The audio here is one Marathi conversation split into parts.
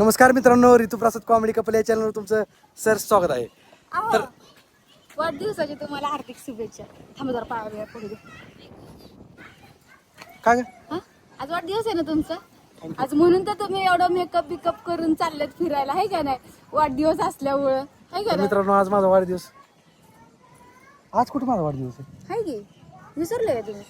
नमस्कार मित्रांनो ऋतुप्रसाद कॉमेडी कपल या चॅनलवर तुमचं सर स्वागत आहे. तर वाढदिवसाची तुम्हाला हार्दिक शुभेच्छा. थांबा जरा पाया बिया पडू दे काय ग? हा? आज वाढदिवस आहे ना तुमचा? आज म्हणून तर तुम्ही एवढं मेकअप बिकअप करून चाललेत फिरायला आहे का नाही? वाढदिवस असल्यामुळं आहे का तर नाही? मित्रांनो आज माझा वाढदिवस. आज कुठे माझा वाढदिवस आहे? आहे की? विसरले का तुम्ही?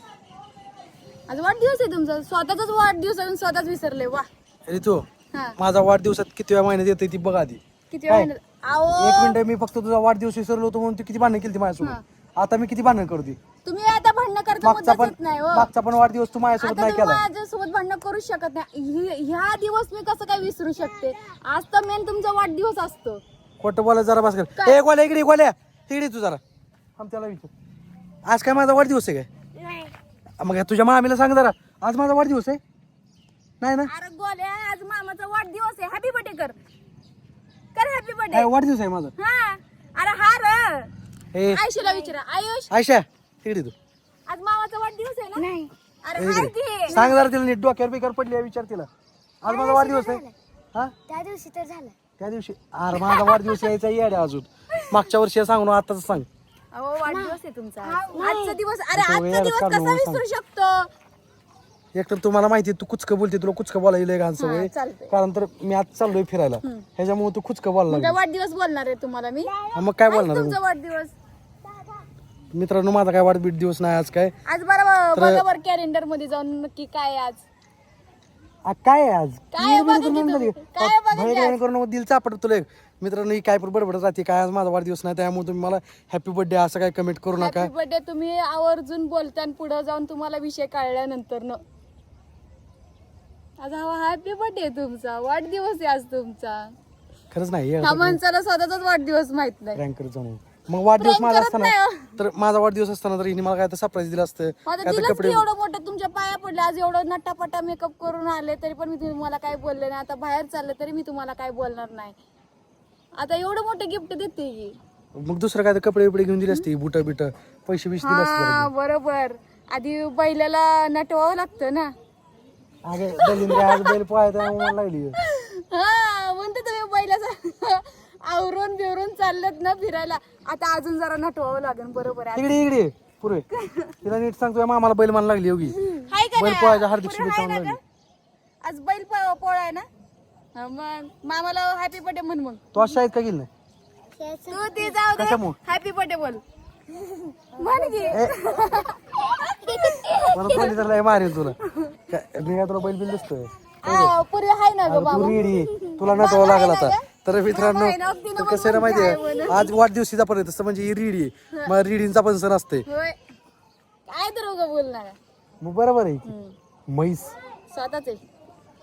आज वाढदिवस आहे तुमचा. स्वतःचाच वाढदिवस आहे आणि स्वतःच विसरले. वा. ऋतू हा. माझा वाढदिवसात किती वेळा महिन्यात येते ती बघ आधी. किती काय? एक मिनिट मी फक्त तुझा वाढदिवस विसरलो होतो म्हणून तू किती भांडण केली माझ्यासोबत? आता मी किती भांडण करते तुम्ही आता भांडणं करता मागचा पण येत नाही हो. मागचा पण वाढदिवस तू माझ्यासोबत नाही तुम्ही केला. माझ्यासोबत भांडण करूच शकत नाही. हि- ह्या दिवस मी कसं काय विसरू शकते? आज तर मेन तुमचा वाढदिवस असतो. खोटं बोला जरा बस कर. काय? ए गोल्या इकडे गोल्या. तिकडे तू जरा. थांब त्याला विचार. आज काय माझा वाढदिवस आहे काय? मग तुझ्या मामीला सांग जरा. आज माझा वाढदिवस आहे? नाही ना? अरे गोल्या आज मामाचा वाढदिवस आहे हॅपी बर्थडे कर. कर हॅपी काय बर्थडे वाढदिवस आहे माझा. हा. अरे हा र. ए. आयुषला विचारा. आयुष. आयशा तिकडे तू. आज मामाचा वाढदिवस आहे ना? नाही. अरे ए, हाय इकडे. की. सांग जरा तिला नीट डोक्यावर बिकर पडली आहे, विचार तिला. आज माझा वाढदिवस आहे. हा? त्या दिवशी तर झालं. त्या दिवशी. अरे माझा वाढदिवस यायचा येडे अजून. मागच्या वर्षी सांगू ना आताच सांग. अहो वाढदिवस आहे तुमचा आज. आजचा दिवस अरे आजचा दिवस कसा. विसरू शकतो? एक तर तुम्हाला माहिती तू कुचकं बोलते तुला कुचकं बोलायला लय घाण सवय. चालतंय. कारण तर मी आज चाललोय फिरायला. ह्याच्यामुळे तू कुचकं लागली. वाढदिवस बोलणार आहे तुम्हाला मी. हा, मग काय आज बोलणार तुमचा वाढदिवस. मित्रांनो माझा काय वाढबीट दिवस नाही आज काय? आज बरोबर कॅलेंडरमध्ये जाऊन नक्की काय आहे आज. आ, काय आहे आज? काय आहे बघा की निर्मिती तुम्ही? करून काय आहे बघा की बाहेर करून मग दिल चापट तुला एक. मित्रांनो ही काय पण बडबडत राहते काय आज माझा वाढदिवस नाही त्यामुळे तुम्ही मला हॅपी बर्थडे असं काय कमेंट करू नका. हॅपी बर्थडे तुम्ही आवर्जून बोलता आणि पुढे जाऊन तुम्हाला विषय कळल्यानंतर न आज हा हॅपी बर्थडे तुमचा. वाढदिवस आहे आज तुमचा. खरंच नाही ह्या माणसाला स्वतःचाच वाढदिवस माहीत नाही. करत मग वाढदिवस Prank माझा करत असताना नाही. हो. तर माझा वाढदिवस असताना तर हिने मला काय तर सरप्राईज दिलं असतं. आता काय तर दिलंच की कपडे एवढं मोठं तुमच्या पाया पडले. आज एवढं नटापटा मेकअप करून आले तरी पण मी तुम्हाला काय बोलले नाही. आता बाहेर चालले तरी मी तुम्हाला काय बोलणार नाही. आता एवढं मोठं गिफ्ट देते की मग दुसरं काय तर कपडे बिपडे घेऊन दिले असते बुट बिट पैसे बिश दिले असते हा बरोबर. आधी बैलाला नटवावं लागतं ना. अगे दलिंद्र आज बैल पोहायचा मला लागली. हा म्हणते तुम्ही बैलाचा आवरून बिवरून चाललेत ना फिरायला. आता अजून जरा नटवावं लागेल बरोबर आहे. इकडे इकडे पुरे तिला नीट सांगतोय मामाला बैल मला लागली योगी. हाय का बैल? पोहायचा हार्दिक शुभेच्छा म्हणून? आज बैल प- पोळा आहे ना? हा, मग मामाला हॅपी बर्थडे म्हण मग. तो आज शाळेत का गेली नाही? तू ते जाऊ दे. कशामुळं? हॅपी बर्थडे बोल. म्हण की. मला कोणी तर लय मारेल तुला. काय- मी काय तुला बैल बिल दिसतोय? पुरे हाय ना ग अरे तू रेडी तुला नटवावं लागल आता. तर मित्रांनो तर कसं आहे ना आज वाढदिवशीचा पर्यंत तसं म्हणजे ही रीडी आहे. मग रीडींचा पण सण असते होय. काय तर उगा बोलणार. आहे? मग बरोबर आहे. की. म्हैस. स्वतःच आहे.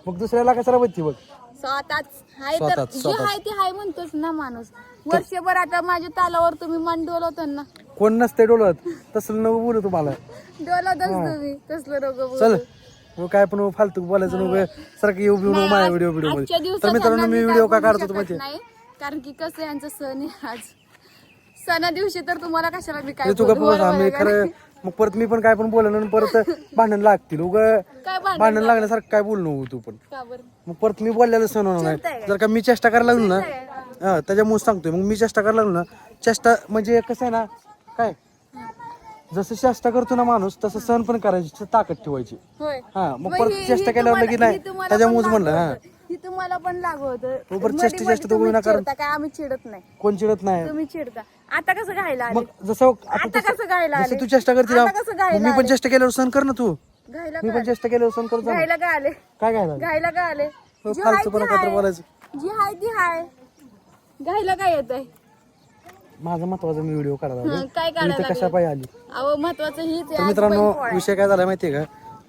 मग दुसऱ्याला कशाला बघती बघ? स्वतःच हाय तर स्वतःच, जे स्वतःच. हाय ते हाय म्हणतोच ना माणूस. वर्षभर आता माझ्या तालावर तुम्ही मन डोलवतो ना. कोण नसते डोलत तसं नको बोलू तुम्हाला. डोलवतच तुम्ही. तसलं रोग चल. मग काय पण फालतू बोलायचं नको सारखं येऊ बिऊ नको माझ्या व्हिडिओ व्हिडिओ आजच्या मध्ये. दिवसात तर मित्रांनो यांना मी व्हिडिओ काय का काढतो शकत माहिती नाही कारण की कसं यांचं सण आहे आज. सणा दिवशी तर तुम्हाला कशाला मी काय तू बोलू? आम्ही खरं मग परत मी पण काय पण बोललो आणि परत भांडण लागतील उग. काय भांडण भांडण लागण्यासारखं काय बोलू नको तू पण. का बरं? मग परत मी बोललेलं सण होणार नाही. जर का मी चेष्टा करायला लागलो ना हा त्याच्यामुळे सांगतोय. मग मी चेष्टा करायला लागलो ना चेष्टा म्हणजे कसं आहे ना काय? जसं चेष्टा करतो ना माणूस तसं सण पण करायची ताकद ठेवायची. होय. हा मग परत ही- चेष्टा ही केल्यावर तुम्हाला- लगी नाही. ही त्याच्यामुळेच म्हणलं हा. ही तुम्हाला पण लागू होतं. हो, मध्ये- चेष्टा- मध्ये चेष्टा तुम्ही दोघं विनाकारण- चिडता काय? आम्ही चिडत नाही. कोण चिडत नाही? तुम्ही चिडता. आता कसं घायला आले? मग जसं आता आता तसं- कसं घायला जसं आले? तू चेष्टा करते ना आता कसं मग घायला मी पण आले? चेष्टा केल्यावर सण कर ना तू. घायला मी का पण चेष्टा केल्यावर सण कर जा ना. घायला का आले? काय काय झालं? घायला का आले? हो, जी हाय ती काहीतरी हाय. बोलायचं. जी हाय ती हाय. घायला काय येत आहे माझा महत्त्वाचा मी व्हिडिओ काढायला. काय काढायला कशा? पायी आली? अहो महत्वाचं हीच आहे तर आज मित्रांनो बैलपोळा आहे. विषय काय झाला माहितीये का?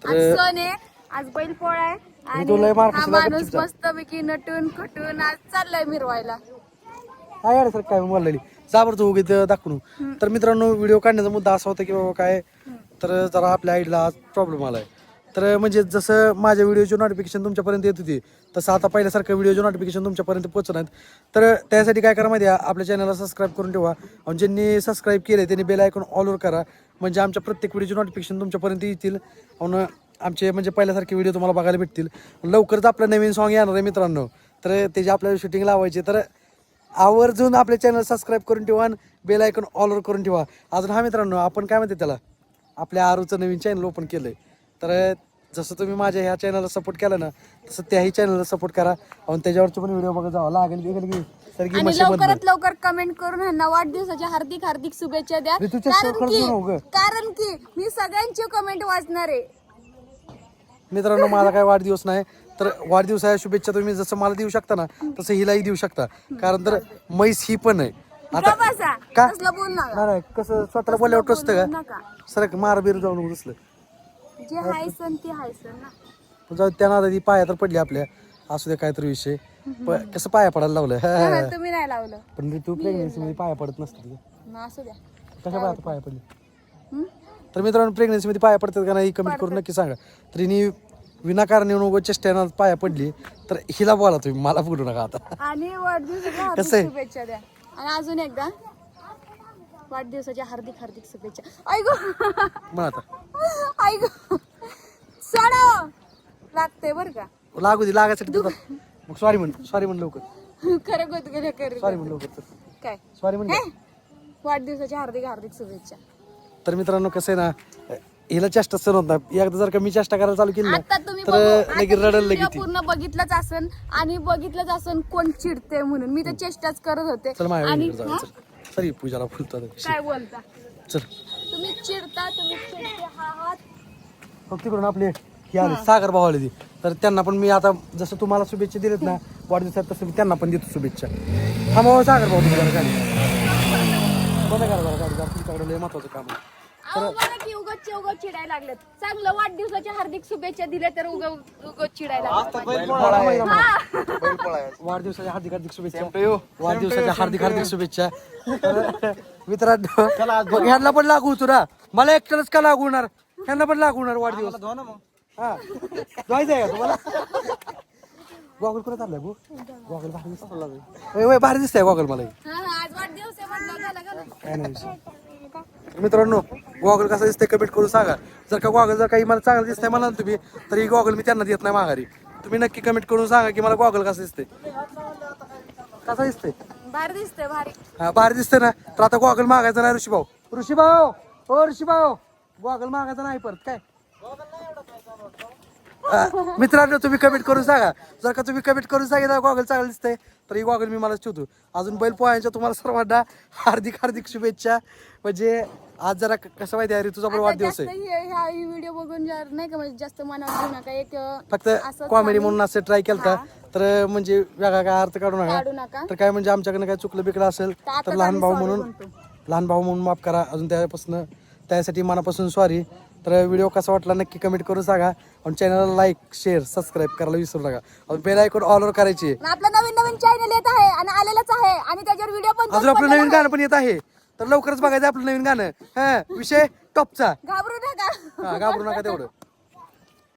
आज सण आहे आज बैल पोळा आहे. आणि तुला लय मार हा कशाला माणूस जा. मस्तपैकी नटून खटून आज चाललाय मिरवायला. काय यार सर काय बोललेली? जा बरं तू उगीत दाखवून. तर मित्रांनो व्हिडिओ काढण्याचा मुद्दा असा होता की बाबा काय? तर जरा आपल्या आईला आज प्रॉब्लेम आलाय. तर म्हणजे जसं माझ्या व्हिडिओचे नोटिफिकेशन तुमच्यापर्यंत येत होती तसं आता पहिल्यासारखं व्हिडिओचे नोटिफिकेशन तुमच्यापर्यंत पोहोचत नाहीत. तर त्यासाठी काय करा माहिती आहे आपल्या चॅनलला सबस्क्राईब करून ठेवा आणि ज्यांनी सबस्क्राईब केले त्यांनी बेल आयकॉन ऑलवर करा. म्हणजे आमच्या प्रत्येक व्हिडिओचे नोटिफिकेशन तुमच्यापर्यंत येतील आणि आमचे म्हणजे पहिल्यासारखे व्हिडिओ तुम्हाला बघायला भेटतील. लवकरच आपलं नवीन सॉन्ग येणार आहे मित्रांनो. तर त्याची आपल्याला शूटिंग लावायची तर आवर्जून आपले चॅनल सबस्क्राईब करून ठेवा आणि बेल आयकॉन ऑलवर करून ठेवा. अजून हा मित्रांनो आपण काय म्हणते त्याला? आपल्या आरूचं नवीन चॅनल ओपन केलं आहे तर जसं तुम्ही माझ्या ह्या चॅनलला सपोर्ट केला ना तसं त्याही चॅनलला सपोर्ट करा. आणि त्याच्यावरचे पण व्हिडिओ बघत जावा लागेल बिगेल की तर की आणि मशी बंद लवकरात लवकर कमेंट करून ह्यांना वाढदिवसाच्या हार्दिक हार्दिक शुभेच्छा द्या. ऋतूच्या कारण की. कारण मी सगळ्यांची कमेंट वाचणार आहे. मित्रांनो माझा काय वाढदिवस नाही तर वाढदिवसाच्या शुभेच्छा तुम्ही जसं मला देऊ शकता ना तसं हिलाही देऊ शकता. कारण तर म्हैस ही पण आहे. का बसा का? तसलं बोल नका. नाही नाही कसं स्वतःला बोलल्यावर टोचतं बोलू का? नका. सर मार बिर जाऊन बसलं जे हायसन ते हायसन ना. पण जाऊ त्या नादा ती पाया तर पडली आपल्या. असू दे काहीतरी विषय. प- कसं पाया पडायला लावलं? तुम्ही नाही लावलं. पण तू प्रेग्नेन्सी मध्ये पाया पडत नसते तुझं. मग असू द्या. कशा पाया पाया पडली? तर मित्रांनो प्रेग्नेन्सी मध्ये पाया पडतात का नाही कमेंट करून नक्की सांगा. तर हिने विनाकारण येऊन उगाच चेष्ट्यानं पाया पडली. तर हिला बोला तुम्ही मला बोलू नका आता. आणि वाढदिवसाच्या हार्दिक कसं आहे? शुभेच्छा द्या. आणि अजून एकदा वाढदिवसाच्या हार्दिक हार्दिक शुभेच्छा. ऐक. मग आता. सोडा लागते बर का? लागू दे लागायसाठी मग सॉरी म्हण सॉरी म्हण लवकर. खरं गोत गेलं कर सॉरी म्हण लवकर तर. काय? सॉरी म्हण हे? वाढदिवसाच्या हार्दिक हार्दिक शुभेच्छा. तर मित्रांनो कसं आहे ना हिला चेष्टा सण होत. नाही एकदा जर का मी चेष्टा करायला चालू केली आता ना तुम्ही तर बघू, आता लगेच रडल लगेच पूर्ण बघितलंच असन आणि बघितलंच असन कोण चिडते म्हणून. मी तर चेष्टाच करत होते. चल माझ्या आणि वहिनीकडे हा? जाऊ चल. सॉरी पूजाला आता. काय बोलता? चल. तुम्ही चिडता तुम्ही चिडते. हा हात फक्त तिकडून आपले हे आले सागर भाऊ आले ती. तर त्यांना पण मी आता जसं तुम्हाला शुभेच्छा दिलेत ना वाढदिवसात तसं मी त्यांना पण देतो शुभेच्छा. हा मग सागर भाऊ तुम्हाला गाडी बंद करा जरा गाडी जरा तुमच्याकडे लय महत्वाचं काम आहे. अहो बघा की उगाच उगाच चिडायला लागलेत. चांगलं वाढदिवसाच्या हार्दिक शुभेच्छा दिल्या तर उगा उगाच चिडायला लागलेत. वाढदिवसाच्या हार्दिक हार्दिक शुभेच्छा. वाढदिवसाच्या हार्दिक हार्दिक शुभेच्छा. तर मित्रांनो मग ह्यांना पण लागू होतो ना. मला एकट्यालाच का लागू होणार? ह्यांना पण लागू होणार वाढदिवस हा. जायचं आहे का तुम्हाला? गॉगल कुठे चाललाय भाऊ गॉगल भारी दिसतो वय भारी दिसतंय गॉगल मला हे. हा, हा, आज वाढदिवस आहे म्हटलं झालं का नाही? काय नाही विषय. मित्रांनो गॉगल कसा दिसतंय कमेंट करून सांगा. जर का गॉगल जर काही मला चांगलं दिसतंय मला तुम्ही तर ही गॉगल मी त्यांना देत नाही माघारी. तुम्ही नक्की कमेंट करून सांगा की मला गॉगल कसं दिसतंय. कसा दिसतंय? भारी दिसतंय भारी. हा भारी दिसतंय ना? तर आता गॉगल मागायचा नाही ऋषीभाऊ. ऋषीभाऊ ओ ऋषीभाऊ. गॉगल मागायचा नाही परत काय? मित्रांनो तुम्ही कमेंट करून सांगा. जर का तुम्ही कमेंट करून सांगितलं गॉगल चांगलं दिसतंय तर ही गॉगल मी मला ठेवतो अजून बैल पोहायच्या तुम्हाला सर्वांना हार्दिक हार्दिक शुभेच्छा. म्हणजे आज जरा क- कसं माहिती आहे तुझा पण आता वाढदिवस जास्त आहे. हे- ह्या व्हिडिओ बघून जर नाही का म्हणजे जास्त मनावर घेऊ नका. एक अं, फक्त असंच कॉमेडी म्हणून असं ट्राय केलता. तर म्हणजे वेगळा काय अर्थ काढू काढू नका. नका तर काय म्हणजे आमच्याकडनं काय चुकलं बिकलं असेल तर आताच लहान आम्ही भाऊ sorry म्हणून म्हणतो. लहान भाऊ म्हणून माफ करा. अजून त्यापासून त्यासाठी मनापासून सॉरी तर व्हिडिओ कसा वाटला नक्की कमेंट करून सांगा. आणि चॅनलला लाईक शेअर सबस्क्राईब करायला विसरू नका. बेल आयकॉन ऑलवर करायची आणि आपलं नवीन नवीन चॅनल येत आहे आणि आलेलंच आहे. आणि त्याच्यावर व्हिडिओ पण अजून आपलं नवीन गाणं पण येत आहे. तर लवकरच बघायचं आपलं नवीन गाणं. हा विषय टॉपचा. घाबरू नका. हा घाबरू नका तेवढं.